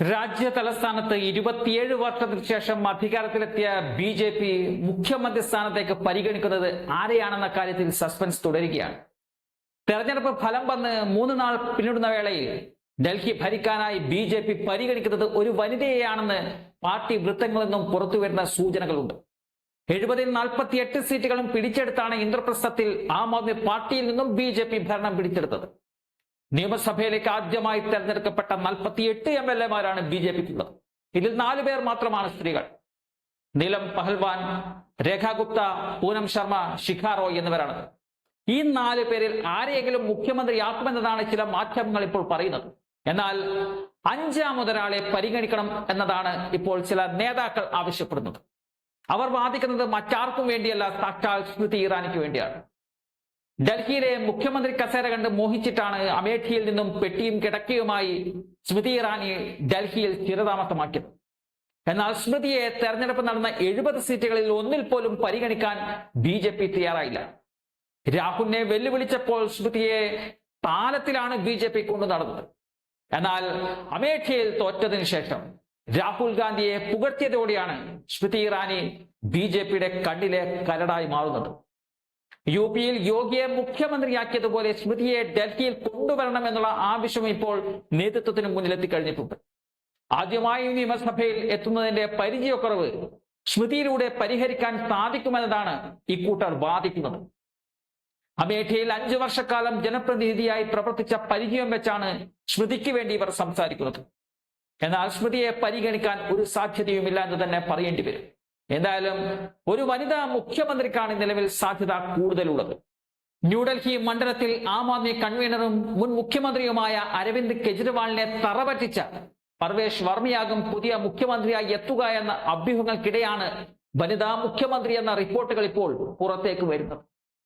രാജ്യ തലസ്ഥാനത്ത് ഇരുപത്തിയേഴ് വർഷത്തിന് ശേഷം അധികാരത്തിലെത്തിയ ബി ജെ പി മുഖ്യമന്ത്രി സ്ഥാനത്തേക്ക് പരിഗണിക്കുന്നത് ആരെയാണെന്ന കാര്യത്തിൽ സസ്പെൻസ് തുടരുകയാണ്. തെരഞ്ഞെടുപ്പ് ഫലം വന്ന് മൂന്ന് നാൾ പിന്നിടുന്ന വേളയിൽ ഡൽഹി ഭരിക്കാനായി ബി ജെ പി പരിഗണിക്കുന്നത് ഒരു വനിതയെയാണെന്ന് പാർട്ടി വൃത്തങ്ങളിൽ നിന്നും പുറത്തുവരുന്ന സൂചനകളുണ്ട്. എഴുപതിൽ നാൽപ്പത്തി എട്ട് സീറ്റുകളും പിടിച്ചെടുത്താണ് ഇന്ദ്രപ്രസ്ഥത്തിൽ ആം ആദ്മി പാർട്ടിയിൽ നിന്നും ബി ജെ പി ഭരണം പിടിച്ചെടുത്തത്. നിയമസഭയിലേക്ക് ആദ്യമായി തെരഞ്ഞെടുക്കപ്പെട്ട നാൽപ്പത്തിയെട്ട് എം എൽ എമാരാണ് ബി ജെ പിക്കുള്ളത്. ഇതിൽ നാലു പേർ മാത്രമാണ് സ്ത്രീകൾ. നിലം പഹൽവാൻ രേഖ ഗുപ്ത പൂനം ശർമ്മ ശിഖ റോയ് എന്നിവരാണ്. ഈ നാല് പേരിൽ ആരെയെങ്കിലും മുഖ്യമന്ത്രിയാക്കുമെന്നതാണ് ചില മാധ്യമങ്ങൾ ഇപ്പോൾ പറയുന്നത്. എന്നാൽ അഞ്ചാമതൊരാളെ പരിഗണിക്കണം എന്നതാണ് ഇപ്പോൾ ചില നേതാക്കൾ ആവശ്യപ്പെടുന്നത്. അവർ വാദിക്കുന്നത് മറ്റാർക്കും വേണ്ടിയല്ല സാക്ഷാൽ സ്മൃതി ഇറാനിക്ക് വേണ്ടിയാണ്. ഡൽഹിയിലെ മുഖ്യമന്ത്രി കസേര കണ്ട് മോഹിച്ചിട്ടാണ് അമേഠിയിൽ നിന്നും പെട്ടിയും കിടക്കയുമായി സ്മൃതി ഇറാനി ഡൽഹിയിൽ സ്ഥിരതാമസമാക്കിയത്. എന്നാൽ സ്മൃതിയെ തെരഞ്ഞെടുപ്പ് നടന്ന എഴുപത് സീറ്റുകളിൽ ഒന്നിൽ പോലും പരിഗണിക്കാൻ ബി ജെ പി തയ്യാറായില്ല. രാഹുലിനെ വെല്ലുവിളിച്ചപ്പോൾ സ്മൃതിയെ താലത്തിലാണ് ബി ജെ പി കൊണ്ടു നടന്നത്. എന്നാൽ അമേഠിയിൽ തോറ്റതിനു ശേഷം രാഹുൽ ഗാന്ധിയെ പുകഴ്ത്തിയതോടെയാണ് സ്മൃതി ഇറാനി ബി ജെ പിയുടെ കണ്ണിലെ കരടായി മാറുന്നത്. യു പിയിൽ യോഗിയെ മുഖ്യമന്ത്രിയാക്കിയതുപോലെ സ്മൃതിയെ ഡൽഹിയിൽ കൊണ്ടുവരണമെന്നുള്ള ആവശ്യം ഇപ്പോൾ നേതൃത്വത്തിന് മുന്നിലെത്തി കഴിഞ്ഞിട്ടുണ്ട് ആദ്യമായി നിയമസഭയിൽ എത്തുന്നതിന്റെ പരിചയക്കുറവ് സ്മൃതിയിലൂടെ പരിഹരിക്കാൻ സാധിക്കുമെന്നതാണ് ഇക്കൂട്ടർ വാദിക്കുന്നത്. അമേഠിയിൽ അഞ്ചു വർഷക്കാലം ജനപ്രതിനിധിയായി പ്രവർത്തിച്ച പരിചയം വെച്ചാണ് സ്മൃതിക്ക് വേണ്ടി ഇവർ സംസാരിക്കുന്നത്. എന്നാൽ സ്മൃതിയെ പരിഗണിക്കാൻ ഒരു സാധ്യതയുമില്ല എന്ന് തന്നെ പറയേണ്ടി വരും. എന്തായാലും ഒരു വനിതാ മുഖ്യമന്ത്രിക്കാണ് നിലവിൽ സാധ്യത കൂടുതലുള്ളത്. ന്യൂഡൽഹി മണ്ഡലത്തിൽ ആം ആദ്മി കൺവീനറും മുൻ മുഖ്യമന്ത്രിയുമായ അരവിന്ദ് കെജ്രിവാളിനെ തറപറ്റിച്ച പർവേഷ് വർമ്മയാകും പുതിയ മുഖ്യമന്ത്രിയായി എത്തുക എന്ന അഭ്യൂഹങ്ങൾക്കിടെയാണ് വനിതാ മുഖ്യമന്ത്രി എന്ന റിപ്പോർട്ടുകൾ ഇപ്പോൾ പുറത്തേക്ക് വരുന്നത്.